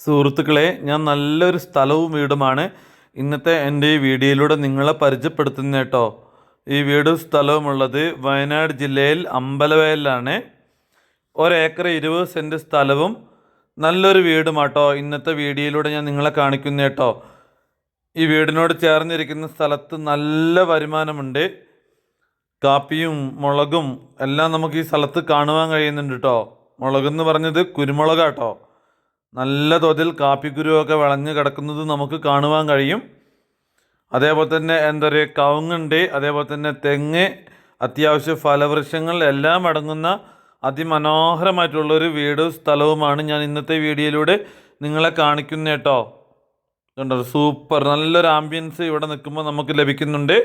സുഹൃത്തുക്കളെ ഞാൻ നല്ലൊരു സ്ഥലവും വീടുമാണ്. ഇന്നത്തെ എന്റെ ഈ വീഡിയോയിലൂടെ നിങ്ങളെ പരിചയപ്പെടുത്തുന്നത് കേട്ടോ ഈ വീടും സ്ഥലവും ഉള്ളത് വയനാട് ജില്ലയിൽ അമ്പലവയലിലാണ്. ഒരേക്കർ ഇരുപത് സെന്റ് സ്ഥലവും നല്ലൊരു വീടുമാട്ടോ ഇന്നത്തെ വീഡിയോയിലൂടെ ഞാൻ നിങ്ങളെ കാണിക്കുന്ന കേട്ടോ ഈ വീടിനോട് ചേർന്നിരിക്കുന്ന സ്ഥലത്ത് നല്ല വരുമാനമുണ്ട്. കാപ്പിയും മുളകും എല്ലാം നമുക്ക് ഈ സ്ഥലത്ത് കാണുവാൻ കഴിയുന്നുണ്ട് കേട്ടോ മുളകെന്ന് പറഞ്ഞത് കുരുമുളകാട്ടോ നല്ല തോതിൽ കാപ്പിക്കുരുവൊക്കെ വിളഞ്ഞ് കിടക്കുന്നത് നമുക്ക് കാണുവാൻ കഴിയും. അതേപോലെ തന്നെ എന്താ പറയുക കവുങ്ങുണ്ട് അതേപോലെ തന്നെ തെങ്ങ് അത്യാവശ്യ ഫലവൃക്ഷങ്ങൾ എല്ലാം അടങ്ങുന്ന അതിമനോഹരമായിട്ടുള്ളൊരു വീടും സ്ഥലവുമാണ് ഞാൻ ഇന്നത്തെ വീഡിയോയിലൂടെ നിങ്ങളെ കാണിക്കുന്ന കേട്ടോ. കണ്ടോ സൂപ്പർ. നല്ലൊരു ആംബിയൻസ് ഇവിടെ നിൽക്കുമ്പോൾ നമുക്ക് ലഭിക്കുന്നുണ്ട്.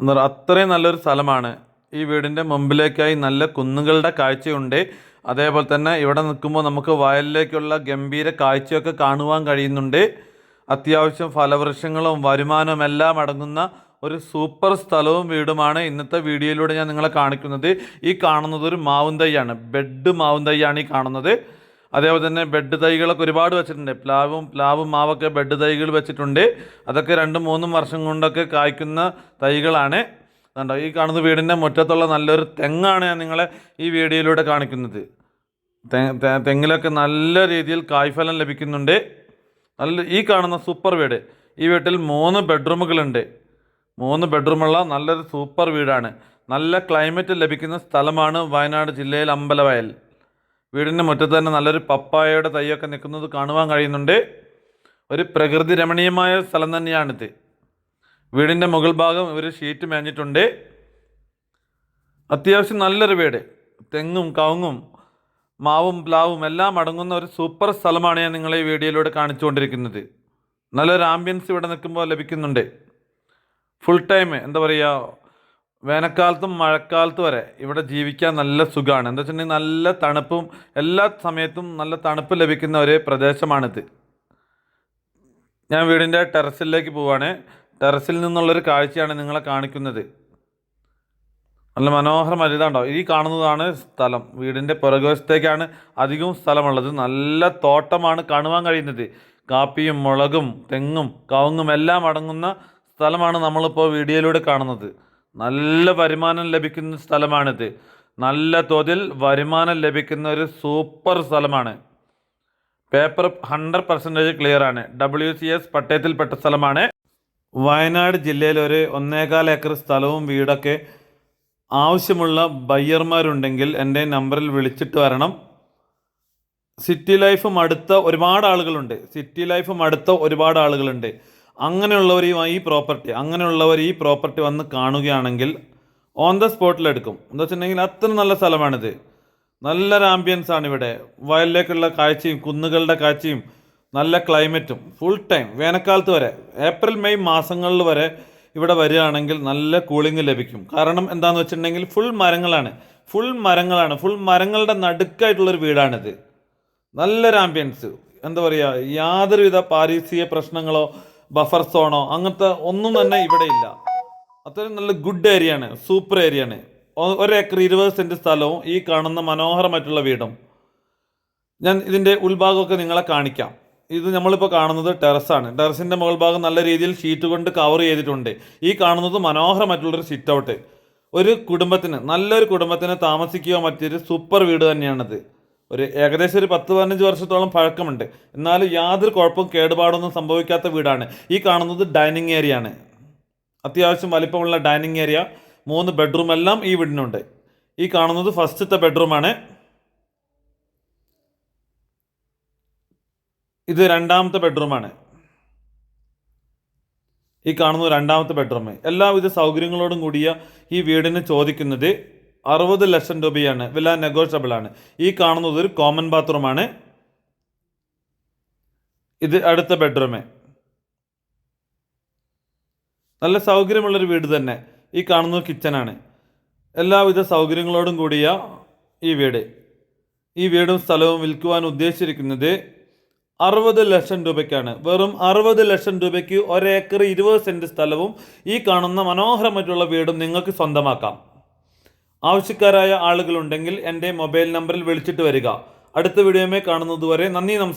എന്താ അത്രയും നല്ലൊരു സ്ഥലമാണ്. ഈ വീടിന്റെ മുമ്പിലേക്കായി നല്ല കുന്നുകളുടെ കാഴ്ചയുണ്ട്. അതേപോലെ തന്നെ ഇവിടെ നിൽക്കുമ്പോൾ നമുക്ക് വയലിലേക്കുള്ള ഗംഭീര കാഴ്ചയൊക്കെ കാണുവാൻ കഴിയുന്നുണ്ട്. അത്യാവശ്യം ഫലവൃക്ഷങ്ങളും വരുമാനവും എല്ലാം അടങ്ങുന്ന ഒരു സൂപ്പർ സ്ഥലവും വീടുമാണ് ഇന്നത്തെ വീഡിയോയിലൂടെ ഞാൻ നിങ്ങളെ കാണിക്കുന്നത്. ഈ കാണുന്നത് ഒരു മാവും തൈയാണ് ബെഡ് മാവും തൈയാണ് ഈ കാണുന്നത്. അതേപോലെ തന്നെ ബെഡ് തൈകളൊക്കെ ഒരുപാട് വെച്ചിട്ടുണ്ട്. പ്ലാവും പ്ലാവും മാവൊക്കെ ബെഡ് തൈകൾ വെച്ചിട്ടുണ്ട്. അതൊക്കെ രണ്ടും മൂന്നും വർഷം കൊണ്ടൊക്കെ കായ്ക്കുന്ന തൈകളാണ്. കണ്ടോ ഈ കാണുന്ന വീടിന്റെ മുറ്റത്തുള്ള നല്ലൊരു തെങ്ങാണ് ഞാൻ നിങ്ങളെ ഈ വീഡിയോയിലൂടെ കാണിക്കുന്നത്. തെങ്ങിലൊക്കെ നല്ല രീതിയിൽ കായ്ഫലം ലഭിക്കുന്നുണ്ട്. നല്ല ഈ കാണുന്ന സൂപ്പർ വീട്. ഈ വീട്ടിൽ മൂന്ന് ബെഡ്റൂമുകളുണ്ട്. മൂന്ന് ബെഡ്റൂമുള്ള നല്ലൊരു സൂപ്പർ വീടാണ്. നല്ല ക്ലൈമറ്റ് ലഭിക്കുന്ന സ്ഥലമാണ് വയനാട് ജില്ലയിൽ അമ്പലവയൽ. വീടിന്റെ മുറ്റത്ത് തന്നെ നല്ലൊരു പപ്പായയുടെ തൈയൊക്കെ നിൽക്കുന്നത് കാണുവാൻ കഴിയുന്നുണ്ട്. ഒരു പ്രകൃതി രമണീയമായ സ്ഥലം തന്നെയാണിത്. വീടിന്റെ മുകൾ ഭാഗം ഇവർ ഷീറ്റ് മേഞ്ഞിട്ടുണ്ട്. അത്യാവശ്യം നല്ലൊരു വീട്. തെങ്ങും കവുങ്ങും മാവും പ്ലാവും എല്ലാം അടങ്ങുന്ന ഒരു സൂപ്പർ സ്ഥലമാണ് ഞാൻ നിങ്ങളെ ഈ വീഡിയോയിലൂടെ കാണിച്ചുകൊണ്ടിരിക്കുന്നത്. നല്ലൊരു ആംബിയൻസ് ഇവിടെ നിൽക്കുമ്പോൾ ലഭിക്കുന്നുണ്ട്. ഫുൾ ടൈം എന്താ പറയുക വേനൽക്കാലത്തും മഴക്കാലത്തും വരെ ഇവിടെ ജീവിക്കാൻ നല്ല സുഖമാണ്. എന്താ വെച്ചിട്ടുണ്ടെങ്കിൽ നല്ല തണുപ്പും എല്ലാ സമയത്തും നല്ല തണുപ്പ് ലഭിക്കുന്ന ഒരു പ്രദേശമാണിത്. ഞാൻ വീടിന്റെ ടെറസിലേക്ക് പോവാണ്. ടെറസിൽ നിന്നുള്ളൊരു കാഴ്ചയാണ് നിങ്ങളെ കാണിക്കുന്നത്. നല്ല മനോഹരമായ ഇതാണ്ടോ? ഈ കാണുന്നതാണ് സ്ഥലം. വീടിന്റെ പുറകുവശത്തേക്കാണ് അധികവും സ്ഥലമുള്ളത്. നല്ല തോട്ടമാണ് കാണുവാൻ കഴിയുന്നത്. കാപ്പിയും മുളകും തെങ്ങും കവുങ്ങും എല്ലാം അടങ്ങുന്ന സ്ഥലമാണ് നമ്മളിപ്പോൾ വീഡിയോയിലൂടെ കാണുന്നത്. നല്ല വരുമാനം ലഭിക്കുന്ന സ്ഥലമാണിത്. നല്ല തോതിൽ വരുമാനം ലഭിക്കുന്ന ഒരു സൂപ്പർ സ്ഥലമാണ്. പേപ്പർ ഹൺഡ്രഡ് പെർസെന്റേജ് ക്ലിയർ ആണ് ഡബ്ല്യു സി എസ് പട്ടയത്തിൽപ്പെട്ട സ്ഥലമാണ്. വയനാട് ജില്ലയിൽ ഒരു ഒന്നേകാൽ ഏക്കർ സ്ഥലവും വീടൊക്കെ ആവശ്യമുള്ള ബയ്യർമാരുണ്ടെങ്കിൽ എന്റെ നമ്പറിൽ വിളിച്ചിട്ട് വരണം. സിറ്റി ലൈഫും അടുത്ത ഒരുപാട് ആളുകളുണ്ട്. സിറ്റി ലൈഫും അടുത്ത ഒരുപാട് ആളുകളുണ്ട്. അങ്ങനെയുള്ളവർ ഈ പ്രോപ്പർട്ടി അങ്ങനെയുള്ളവർ ഈ പ്രോപ്പർട്ടി വന്ന് കാണുകയാണെങ്കിൽ ഓൺ ദ സ്പോട്ടിലെടുക്കും എന്താ വെച്ചിട്ടുണ്ടെങ്കിൽ അത്ര നല്ല സ്ഥലമാണിത്. നല്ലൊരു ആംബിയൻസ് ആണ് ഇവിടെ. വയലിലേക്കുള്ള കാഴ്ചയും കുന്നുകളുടെ കാഴ്ചയും നല്ല ക്ലൈമറ്റും ഫുൾ ടൈം വേനൽക്കാലത്ത് വരെ ഏപ്രിൽ മെയ് മാസങ്ങളിൽ വരെ ഇവിടെ വരികയാണെങ്കിൽ നല്ല കൂളിംഗ് ലഭിക്കും. കാരണം എന്താണെന്ന് വെച്ചിട്ടുണ്ടെങ്കിൽ ഫുൾ മരങ്ങളാണ്. ഫുൾ മരങ്ങളാണ്. ഫുൾ മരങ്ങളുടെ നടുക്കായിട്ടുള്ളൊരു വീടാണിത്. നല്ലൊരു ആംബിയൻസ് എന്താ പറയുക യാതൊരുവിധ പാരീസീയ പ്രശ്നങ്ങളോ ബഫർ സോണോ അങ്ങനത്തെ ഒന്നും തന്നെ ഇവിടെ ഇല്ല. അത്രയും നല്ല ഗുഡ് ഏരിയ ആണ്. സൂപ്പർ ഏരിയ ആണ്. ഒരേക്കർ ഇരുപത് സെന്റ് സ്ഥലവും ഈ കാണുന്ന മനോഹരമായിട്ടുള്ള വീടും. ഞാൻ ഇതിന്റെ ഉൾഭാഗമൊക്കെ നിങ്ങളെ കാണിക്കാം. ഇത് നമ്മളിപ്പോൾ കാണുന്നത് ടെറസാണ്. ടെറസിന്റെ മുകൾ ഭാഗം നല്ല രീതിയിൽ ഷീറ്റ് കൊണ്ട് കവർ ചെയ്തിട്ടുണ്ട്. ഈ കാണുന്നത് മനോഹരമായിട്ടുള്ളൊരു സിറ്റ് ഔട്ട് ഒരു കുടുംബത്തിന് നല്ലൊരു കുടുംബത്തിന് താമസിക്കുക മറ്റൊരു സൂപ്പർ വീട് തന്നെയാണിത്. ഒരു ഏകദേശം ഒരു പത്ത് പതിനഞ്ച് വർഷത്തോളം പഴക്കമുണ്ട്. എന്നാലും യാതൊരു കുഴപ്പവും കേടുപാടൊന്നും സംഭവിക്കാത്ത വീടാണ്. ഈ കാണുന്നത് ഡൈനിങ് ഏരിയ ആണ്. അത്യാവശ്യം വലിപ്പമുള്ള ഡൈനിങ് ഏരിയ മൂന്ന് ബെഡ്റൂം എല്ലാം ഈ വീടിനുണ്ട്. ഈ കാണുന്നത് ഫസ്റ്റത്തെ ബെഡ്റൂമാണ് ഇത് രണ്ടാമത്തെ ബെഡ്റൂമാണ് ഈ കാണുന്ന രണ്ടാമത്തെ ബെഡ്റൂം എല്ലാവിധ സൗകര്യങ്ങളോടും കൂടിയ ഈ വീടിന് ചോദിക്കുന്നത് അറുപത് ലക്ഷം രൂപയാണ്. വില നെഗോഷ്യബിൾ ആണ്. ഈ കാണുന്നത് ഒരു കോമൺ ബാത്റൂമാണ് ഇത് അടുത്ത ബെഡ്റൂമേ നല്ല സൗകര്യമുള്ളൊരു വീട് തന്നെ. ഈ കാണുന്നത് കിച്ചനാണ് എല്ലാവിധ സൗകര്യങ്ങളോടും കൂടിയ ഈ വീട്. ഈ വീടും സ്ഥലവും വിൽക്കുവാൻ ഉദ്ദേശിച്ചിരിക്കുന്നത് അറുപത് ലക്ഷം രൂപയ്ക്കാണ്. വെറും അറുപത് ലക്ഷം രൂപയ്ക്ക് ഒരേക്കർ ഇരുപത് സെന്റ് സ്ഥലവും ഈ കാണുന്ന മനോഹരമായിട്ടുള്ള വീടും നിങ്ങൾക്ക് സ്വന്തമാക്കാം. ആവശ്യക്കാരായ ആളുകളുണ്ടെങ്കിൽ എന്റെ മൊബൈൽ നമ്പറിൽ വിളിച്ചിട്ട് വരിക. അടുത്ത വീഡിയോമേ കാണുന്നതുവരെ നന്ദി നമസ്കാരം